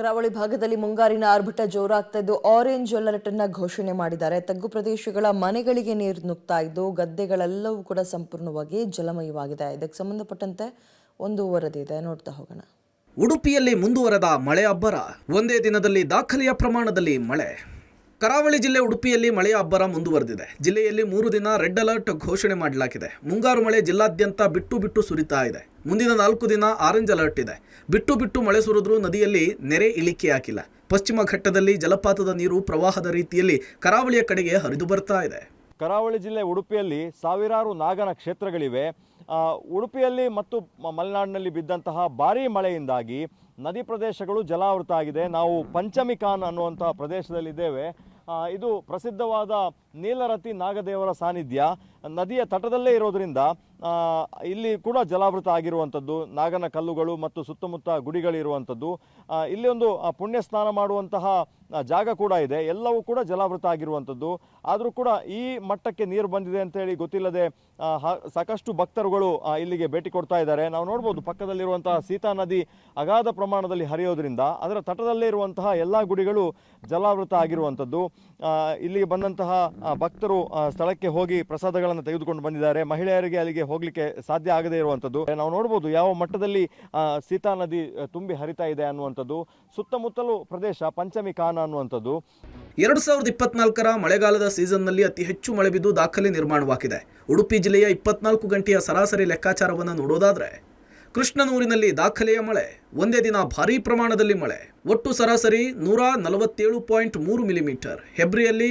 ಕರಾವಳಿ ಭಾಗದಲ್ಲಿ ಮುಂಗಾರಿನ ಆರ್ಭಟ ಜೋರಾಗ್ತಾ ಇದ್ದು ಆರೆಂಜ್ ಅಲರ್ಟ್ ಅನ್ನ ಘೋಷಣೆ ಮಾಡಿದ್ದಾರೆ. ತಗ್ಗು ಪ್ರದೇಶಗಳ ಮನೆಗಳಿಗೆ ನೀರು ನುಗ್ತಾ ಇದ್ದು, ಗದ್ದೆಗಳೆಲ್ಲವೂ ಕೂಡ ಸಂಪೂರ್ಣವಾಗಿ ಜಲಮಯವಾಗಿದೆ. ಇದಕ್ಕೆ ಸಂಬಂಧಪಟ್ಟಂತೆ ಒಂದು ವರದಿ ಇದೆ. ನೋಡ್ತಾ ಹೋಗೋಣ. ಉಡುಪಿಯಲ್ಲಿ ಮುಂದುವರೆದ ಮಳೆ ಅಬ್ಬರ. ಒಂದೇ ದಿನದಲ್ಲಿ ದಾಖಲೆಯ ಪ್ರಮಾಣದಲ್ಲಿ ಮಳೆ. ಕರಾವಳಿ ಜಿಲ್ಲೆ ಉಡುಪಿಯಲ್ಲಿ ಮಳೆಯ ಅಬ್ಬರ ಮುಂದುವರೆದಿದೆ. ಜಿಲ್ಲೆಯಲ್ಲಿ ಮೂರು ದಿನ ರೆಡ್ ಅಲರ್ಟ್ ಘೋಷಣೆ ಮಾಡಲಾಗಿದೆ. ಮುಂಗಾರು ಮಳೆ ಜಿಲ್ಲಾದ್ಯಂತ ಬಿಟ್ಟು ಬಿಟ್ಟು ಸುರಿತಾ ಇದೆ. ಮುಂದಿನ ನಾಲ್ಕು ದಿನ ಆರೆಂಜ್ ಅಲರ್ಟ್ ಇದೆ. ಬಿಟ್ಟು ಬಿಟ್ಟು ಮಳೆ ಸುರಿದ್ರೂ ನದಿಯಲ್ಲಿ ನೆರೆ ಇಳಿಕೆಯಾಗಿಲ್ಲ ಪಶ್ಚಿಮ ಘಟ್ಟದಲ್ಲಿ ಜಲಪಾತದ ನೀರು ಪ್ರವಾಹದ ರೀತಿಯಲ್ಲಿ ಕರಾವಳಿಯ ಕಡೆಗೆ ಹರಿದು ಬರ್ತಾ ಇದೆ. ಕರಾವಳಿ ಜಿಲ್ಲೆ ಉಡುಪಿಯಲ್ಲಿ ಸಾವಿರಾರು ನಾಗನ ಕ್ಷೇತ್ರಗಳಿವೆ. ಉಡುಪಿಯಲ್ಲಿ ಮತ್ತು ಮಲೆನಾಡಿನಲ್ಲಿ ಬಿದ್ದಂತಹ ಭಾರೀ ಮಳೆಯಿಂದಾಗಿ ನದಿ ಪ್ರದೇಶಗಳು ಜಲಾವೃತ ಆಗಿದೆ. ನಾವು ಪಂಚಮಿ ಖಾನ್ ಅನ್ನುವಂತಹ ಪ್ರದೇಶದಲ್ಲಿದ್ದೇವೆ. ಇದು ಪ್ರಸಿದ್ಧವಾದ ನೀಲರತಿ ನಾಗದೇವರ ಸಾನ್ನಿಧ್ಯ. ನದಿಯ ತಟದಲ್ಲೇ ಇರೋದ್ರಿಂದ ಇಲ್ಲಿ ಕೂಡ ಜಲಾವೃತ ಆಗಿರುವಂಥದ್ದು ನಾಗನ ಕಲ್ಲುಗಳು ಮತ್ತು ಸುತ್ತಮುತ್ತ ಗುಡಿಗಳಿರುವಂಥದ್ದು ಇಲ್ಲಿ ಒಂದು ಪುಣ್ಯ ಸ್ನಾನ ಮಾಡುವಂತಹ ಜಾಗ ಕೂಡ ಇದೆ. ಎಲ್ಲವೂ ಕೂಡ ಜಲಾವೃತ ಆಗಿರುವಂಥದ್ದು. ಆದರೂ ಕೂಡ ಈ ಮಟ್ಟಕ್ಕೆ ನೀರು ಬಂದಿದೆ ಅಂತೇಳಿ ಗೊತ್ತಿಲ್ಲದೆ ಆ, ಸಾಕಷ್ಟು ಭಕ್ತರುಗಳು ಇಲ್ಲಿಗೆ ಭೇಟಿ ಕೊಡ್ತಾ ಇದ್ದಾರೆ. ನಾವು ನೋಡ್ಬೋದು ಪಕ್ಕದಲ್ಲಿರುವಂತಹ ಸೀತಾ ನದಿ ಅಗಾಧ ಪ್ರಮಾಣದಲ್ಲಿ ಹರಿಯೋದ್ರಿಂದ ಅದರ ತಟದಲ್ಲೇ ಇರುವಂತಹ ಎಲ್ಲ ಗುಡಿಗಳು ಜಲಾವೃತ ಆಗಿರುವಂಥದ್ದು. ಇಲ್ಲಿಗೆ ಬಂದಂತಹ ಭಕ್ತರು ಸ್ಥಳಕ್ಕೆ ಹೋಗಿ ಪ್ರಸಾದಗಳನ್ನು ತೆಗೆದುಕೊಂಡು ಬಂದಿದ್ದಾರೆ. ಮಹಿಳೆಯರಿಗೆ ಅಲ್ಲಿಗೆ ಹೋಗ್ಲಿಕ್ಕೆ ಸಾಧ್ಯ ಆಗದೇ ಇರುವಂಥದ್ದು. ನಾವು ನೋಡ್ಬೋದು ಯಾವ ಮಟ್ಟದಲ್ಲಿ ಸೀತಾ ನದಿ ತುಂಬಿ ಹರಿತಾ ಇದೆ ಅನ್ನುವಂಥದ್ದು. ಸುತ್ತಮುತ್ತಲೂ ಪ್ರದೇಶ ಪಂಚಮಿ ಕಾನ ಅನ್ನುವಂಥದ್ದು. ಎರಡು ಸಾವಿರದ ಇಪ್ಪತ್ನಾಲ್ಕರ ಮಳೆಗಾಲದ ಸೀಸನ್ನಲ್ಲಿ ಅತಿ ಹೆಚ್ಚು ಮಳೆ ಬಿದ್ದು ದಾಖಲೆ ನಿರ್ಮಾಣವಾಗಿದೆ. ಉಡುಪಿ ಜಿಲ್ಲೆಯ ಇಪ್ಪತ್ನಾಲ್ಕು ಗಂಟೆಯ ಸರಾಸರಿ ಲೆಕ್ಕಾಚಾರವನ್ನು ನೋಡೋದಾದ್ರೆ, ಕೃಷ್ಣನೂರಿನಲ್ಲಿ ದಾಖಲೆಯ ಮಳೆ, ಒಂದೇ ದಿನ ಭಾರೀ ಪ್ರಮಾಣದಲ್ಲಿ ಮಳೆ, ಒಟ್ಟು ಸರಾಸರಿ ನೂರ ನಲವತ್ತೇಳು ಪಾಯಿಂಟ್ ಮೂರು ಮಿಲಿಮೀಟರ್. ಹೆಬ್ರಿಯಲ್ಲಿ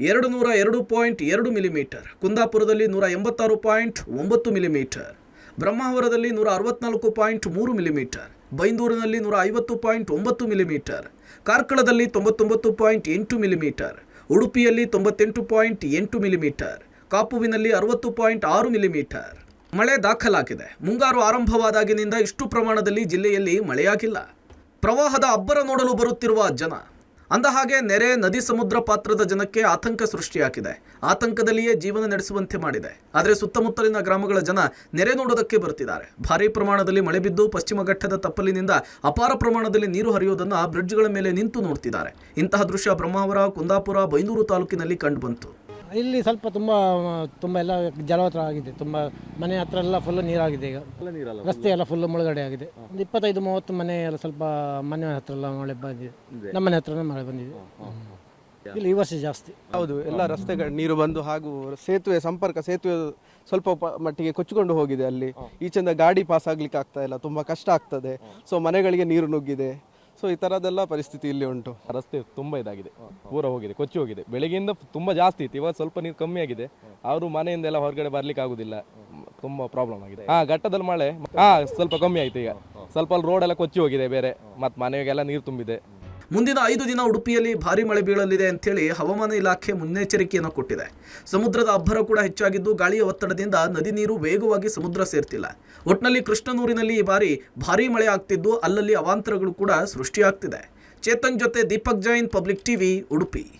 ಎರಡು ನೂರ ಎರಡು ಪಾಯಿಂಟ್ ಎರಡು ಮಿಲಿಮೀಟರ್. ಕುಂದಾಪುರದಲ್ಲಿ ನೂರ ಎಂಬತ್ತಾರು ಪಾಯಿಂಟ್ ಒಂಬತ್ತು ಮಿಲಿಮೀಟರ್. ಬ್ರಹ್ಮಾವರದಲ್ಲಿ ನೂರ ಅರವತ್ನಾಲ್ಕು ಪಾಯಿಂಟ್ ಮೂರು ಮಿಲಿಮೀಟರ್. ಬೈಂದೂರಿನಲ್ಲಿ ನೂರ ಐವತ್ತು ಪಾಯಿಂಟ್ ಒಂಬತ್ತು ಮಿಲಿಮೀಟರ್. ಕಾರ್ಕಳದಲ್ಲಿ ತೊಂಬತ್ತೊಂಬತ್ತು ಪಾಯಿಂಟ್ ಎಂಟು ಮಿಲಿಮೀಟರ್. ಉಡುಪಿಯಲ್ಲಿ ತೊಂಬತ್ತೆಂಟು ಪಾಯಿಂಟ್ ಎಂಟು ಮಿಲಿಮೀಟರ್. ಕಾಪುವಿನಲ್ಲಿ ಅರವತ್ತು ಪಾಯಿಂಟ್ ಆರು ಮಿಲಿಮೀಟರ್. ಮಳೆ ದಾಖಲಾಗಿದೆ. ಮುಂಗಾರು ಆರಂಭವಾದಾಗಿನಿಂದ ಇಷ್ಟು ಪ್ರಮಾಣದಲ್ಲಿ ಜಿಲ್ಲೆಯಲ್ಲಿ ಮಳೆಯಾಗಿಲ್ಲ. ಪ್ರವಾಹದ ಅಬ್ಬರ ನೋಡಲು ಬರುತ್ತಿರುವ ಜನ ಅಂದಹಾಗೆ ನೆರೆ ನದಿ ಸಮುದ್ರ ಪಾತ್ರದ ಜನಕ್ಕೆ ಆತಂಕ ಸೃಷ್ಟಿಯಾಗಿದೆ. ಆತಂಕದಲ್ಲಿಯೇ ಜೀವನ ನಡೆಸುವಂತೆ ಮಾಡಿದೆ. ಆದರೆ ಸುತ್ತಮುತ್ತಲಿನ ಗ್ರಾಮಗಳ ಜನ ನೆರೆ ನೋಡೋದಕ್ಕೆ ಬರ್ತಿದ್ದಾರೆ. ಭಾರೀ ಪ್ರಮಾಣದಲ್ಲಿ ಮಳೆ ಬಿದ್ದು ಪಶ್ಚಿಮ ಘಟ್ಟದ ತಪ್ಪಲಿನಿಂದ ಅಪಾರ ಪ್ರಮಾಣದಲ್ಲಿ ನೀರು ಹರಿಯೋದನ್ನು ಬ್ರಿಡ್ಜ್ಗಳ ಮೇಲೆ ನಿಂತು ನೋಡ್ತಿದ್ದಾರೆ. ಇಂತಹ ದೃಶ್ಯ ಬ್ರಹ್ಮಾವರ, ಕುಂದಾಪುರ, ಬೈಂದೂರು ತಾಲೂಕಿನಲ್ಲಿ ಕಂಡುಬಂತು. ಇಲ್ಲಿ ಸ್ವಲ್ಪ ತುಂಬ ತುಂಬ ಎಲ್ಲ ಜಲವತ್ರ ಆಗಿದೆ. ತುಂಬ ಮನೆ ಹತ್ರ ಎಲ್ಲ ಫುಲ್ ನೀರಾಗಿದೆ ಈಗ. ರಸ್ತೆ ಎಲ್ಲ ಫುಲ್ ಮುಳುಗಡೆ ಆಗಿದೆ. ಒಂದು ಇಪ್ಪತ್ತೈದು ಮೂವತ್ತು ಮನೆ ಎಲ್ಲ ಸ್ವಲ್ಪ ಮನೆ ಹತ್ರ ಎಲ್ಲ ಮಳೆ ಬಂದಿದೆ. ನಮ್ಮ ಮನೆ ಹತ್ರನೇ ಮಳೆ ಬಂದಿದೆ. ಇಲ್ಲಿ ಈ ವರ್ಷ ಜಾಸ್ತಿ. ಹೌದು ಎಲ್ಲ ರಸ್ತೆಗಳು ನೀರು ಬಂದು ಹಾಗೂ ಸೇತುವೆ ಸಂಪರ್ಕ ಸೇತುವೆ ಸ್ವಲ್ಪ ಪ- ಮಟ್ಟಿಗೆ ಕೊಚ್ಚಿಕೊಂಡು ಹೋಗಿದೆ ಅಲ್ಲಿ. ಈಚೆಯಿಂದ ಗಾಡಿ ಪಾಸ್ ಆಗ್ಲಿಕ್ಕೆ ಆಗ್ತಾ ಇಲ್ಲ ತುಂಬಾ ಕಷ್ಟ ಆಗ್ತದೆ. ಸೊ ಮನೆಗಳಿಗೆ ನೀರು ನುಗ್ಗಿದೆ. ಸೊ ಈ ತರದೆಲ್ಲ ಪರಿಸ್ಥಿತಿ ಇಲ್ಲಿ ಉಂಟು. ರಸ್ತೆ ತುಂಬಾ ಇದಾಗಿದೆ. ಪೂರ ಹೋಗಿದೆ, ಕೊಚ್ಚಿ ಹೋಗಿದೆ. ಬೆಳಗ್ಗೆಯಿಂದ ತುಂಬಾ ಜಾಸ್ತಿ ಇತ್ತು. ಇವಾಗ ಸ್ವಲ್ಪ ನೀರು ಕಮ್ಮಿ ಆಗಿದೆ. ಅವರು ಮನೆಯಿಂದ ಎಲ್ಲ ಹೊರಗಡೆ ಬರ್ಲಿಕ್ಕೆ ಆಗುದಿಲ್ಲ. ತುಂಬಾ ಪ್ರಾಬ್ಲಮ್ ಆಗಿದೆ. ಹಾ, ಘಟ್ಟದಲ್ಲಿ ಮಳೆ. ಹಾ, ಸ್ವಲ್ಪ ಕಮ್ಮಿ ಆಯ್ತು ಈಗ. ಸ್ವಲ್ಪ ಅಲ್ಲಿ ರೋಡ್ ಎಲ್ಲ ಕೊಚ್ಚಿ ಹೋಗಿದೆ ಬೇರೆ. ಮತ್ತೆ ಮನೆಗೆಲ್ಲ ನೀರು ತುಂಬಿದೆ. ಮುಂದಿನ ಐದು ದಿನ ಉಡುಪಿಯಲ್ಲಿ ಭಾರಿ ಮಳೆ ಬೀಳಲಿದೆ ಅಂಥೇಳಿ ಹವಾಮಾನ ಇಲಾಖೆ ಮುನ್ನೆಚ್ಚರಿಕೆಯನ್ನು ಕೊಟ್ಟಿದೆ. ಸಮುದ್ರದ ಅಬ್ಬರ ಕೂಡ ಹೆಚ್ಚಾಗಿದ್ದು ಗಾಳಿಯ ಒತ್ತಡದಿಂದ ನದಿ ನೀರು ವೇಗವಾಗಿ ಸಮುದ್ರ ಸೇರ್ತಿಲ್ಲ. ಒಟ್ನಲ್ಲಿ ಕೃಷ್ಣನೂರಿನಲ್ಲಿ ಈ ಬಾರಿ ಭಾರಿ ಮಳೆ ಆಗ್ತಿದ್ದು ಅಲ್ಲಲ್ಲಿ ಅವಾಂತರಗಳು ಕೂಡ ಸೃಷ್ಟಿಯಾಗ್ತಿದೆ. ಚೇತನ್ ಜೊತೆ ದೀಪಕ್ ಜೈನ್, ಪಬ್ಲಿಕ್ ಟಿವಿ, ಉಡುಪಿ.